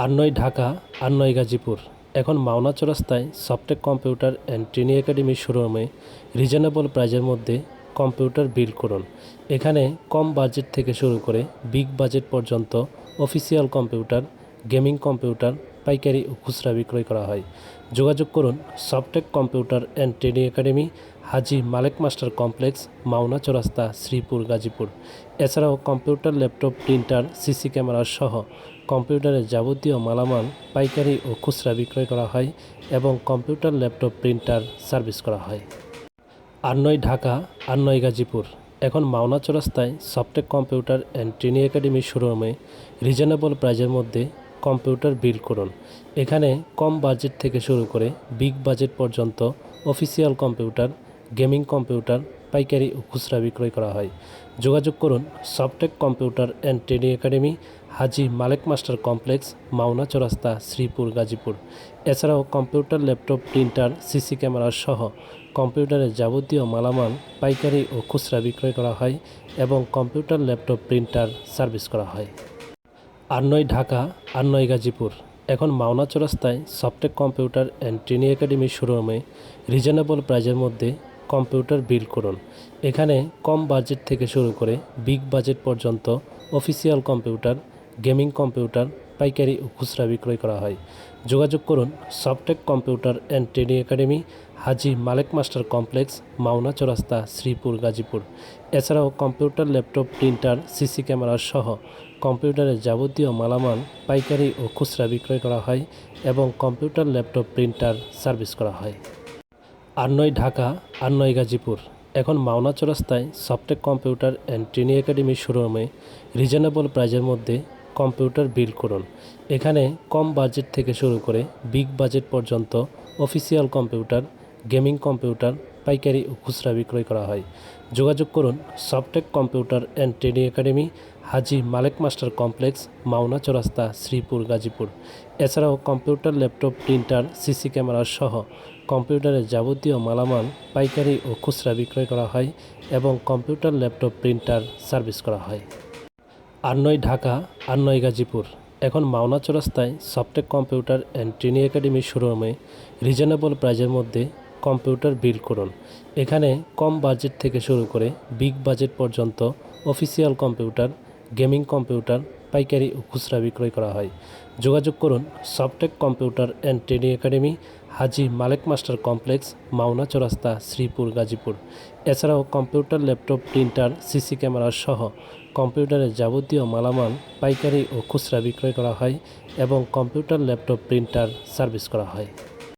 আর নয় ঢাকা আর নয় গাজীপুর। এখন Mawna চৌরাস্তায় Softech computer and training academy শোরুমে রিজনেবল প্রাইজের মধ্যে কম্পিউটার বিল করুন। এখানে কম বাজেট থেকে শুরু করে বিগ বাজেট পর্যন্ত অফিসিয়াল কম্পিউটার, গেমিং কম্পিউটার, পাইকারি ও খুচরা বিক্রয় করা হয়। যোগাযোগ করুন Softech computer and training academy Haji Malek master complex, Mawna Chowrasta, Sreepur, Gazipur. এছাড়াও computer, laptop, printer, CC camera সহ কম্পিউটারের যাবতীয় মালামাল, পাইকারি ও খুচরা বিক্রয় করা হয় এবং কম্পিউটার, ল্যাপটপ, প্রিন্টার সার্ভিস করা হয়। আর নয় ঢাকা, আর নয় গাজীপুর। এখন Mawna চৌরাস্তায় Softech computer and training academy শোরুমে রিজনেবল প্রাইজের মধ্যে কম্পিউটার বিল করুন। এখানে কম বাজেট থেকে শুরু করে বিগ বাজেট পর্যন্ত অফিসিয়াল কম্পিউটার গেমিং কম্পিউটার পাইকারি ও খুচরা বিক্রয় করা হয়। যোগাযোগ করুন Softech computer and training academy, Haji Malek master complex, Mawna Chowrasta, Sreepur, Gazipur. এছাড়াও computer, laptop, printer, CC camera সহ কম্পিউটারের যাবতীয় মালামাল পাইকারি ও খুচরা বিক্রয় করা হয় এবং কম্পিউটার, ল্যাপটপ, প্রিন্টার সার্ভিস করা হয়। আর নয় ঢাকা, আর নয় গাজীপুর। এখন Mawna চৌরাস্তায় Softech computer and training academy শোরুমে রিজনেবল প্রাইজের মধ্যে কম্পিউটার বিল করুন। এখানে কম বাজেট থেকে শুরু করে বিগ বাজেট পর্যন্ত অফিসিয়াল কম্পিউটার, গেমিং কম্পিউটার, পাইকারি ও খুচরা বিক্রয় করা হয়। যোগাযোগ করুন Softech computer and training academy, Haji Malek master complex, Mawna Chowrasta, Sreepur, Gazipur. এছাড়াও computer, laptop, printer, CC camera সহ কম্পিউটারের যাবতীয় মালামাল পাইকারি ও খুচরা বিক্রয় করা হয় এবং কম্পিউটার, ল্যাপটপ, প্রিন্টার সার্ভিস করা হয়। আর নয় ঢাকা আর নয় গাজীপুর। এখন Mawna চৌরাস্তায় Softech computer and training academy শোরুমে রিজনেবল প্রাইজের মধ্যে কম্পিউটার বিল করুন। এখানে কম বাজেট থেকে শুরু করে বিগ বাজেট পর্যন্ত অফিসিয়াল কম্পিউটার, গেমিং কম্পিউটার পাইকারি ও খুচরা বিক্রয় করা হয়। যোগাযোগ করুন Softech computer and training academy, Haji Malek master complex, Mawna Chowrasta, Sreepur, Gazipur. এছাড়াও computer, laptop, printer, CC camera সহ কম্পিউটারের যাবতীয় মালামাল পাইকারি ও খুচরা বিক্রয় করা হয় এবং কম্পিউটার, ল্যাপটপ, প্রিন্টার সার্ভিস করা হয়। আর নয় ঢাকা, আর নয় গাজীপুর। এখন Mawna চৌরাস্তায় Softech computer and training academy শোরুমে রিজনেবল প্রাইজের মধ্যে কম্পিউটার বিল করুন। এখানে কম বাজেট থেকে শুরু করে বিগ বাজেট পর্যন্ত অফিসিয়াল কম্পিউটার, গেমিং কম্পিউটার, পাইকারি ও খুচরা বিক্রয় করা হয়। যোগাযোগ করুন Softech computer and training academy, Haji Malek master complex, Mawna Chowrasta, Sreepur, Gazipur. এছাড়াও computer, laptop, printer, CC camera সহ কম্পিউটারের যাবতীয় মালামাল পাইকারি ও খুচরা বিক্রয় করা হয় এবং কম্পিউটার, ল্যাপটপ, প্রিন্টার সার্ভিস করা হয়।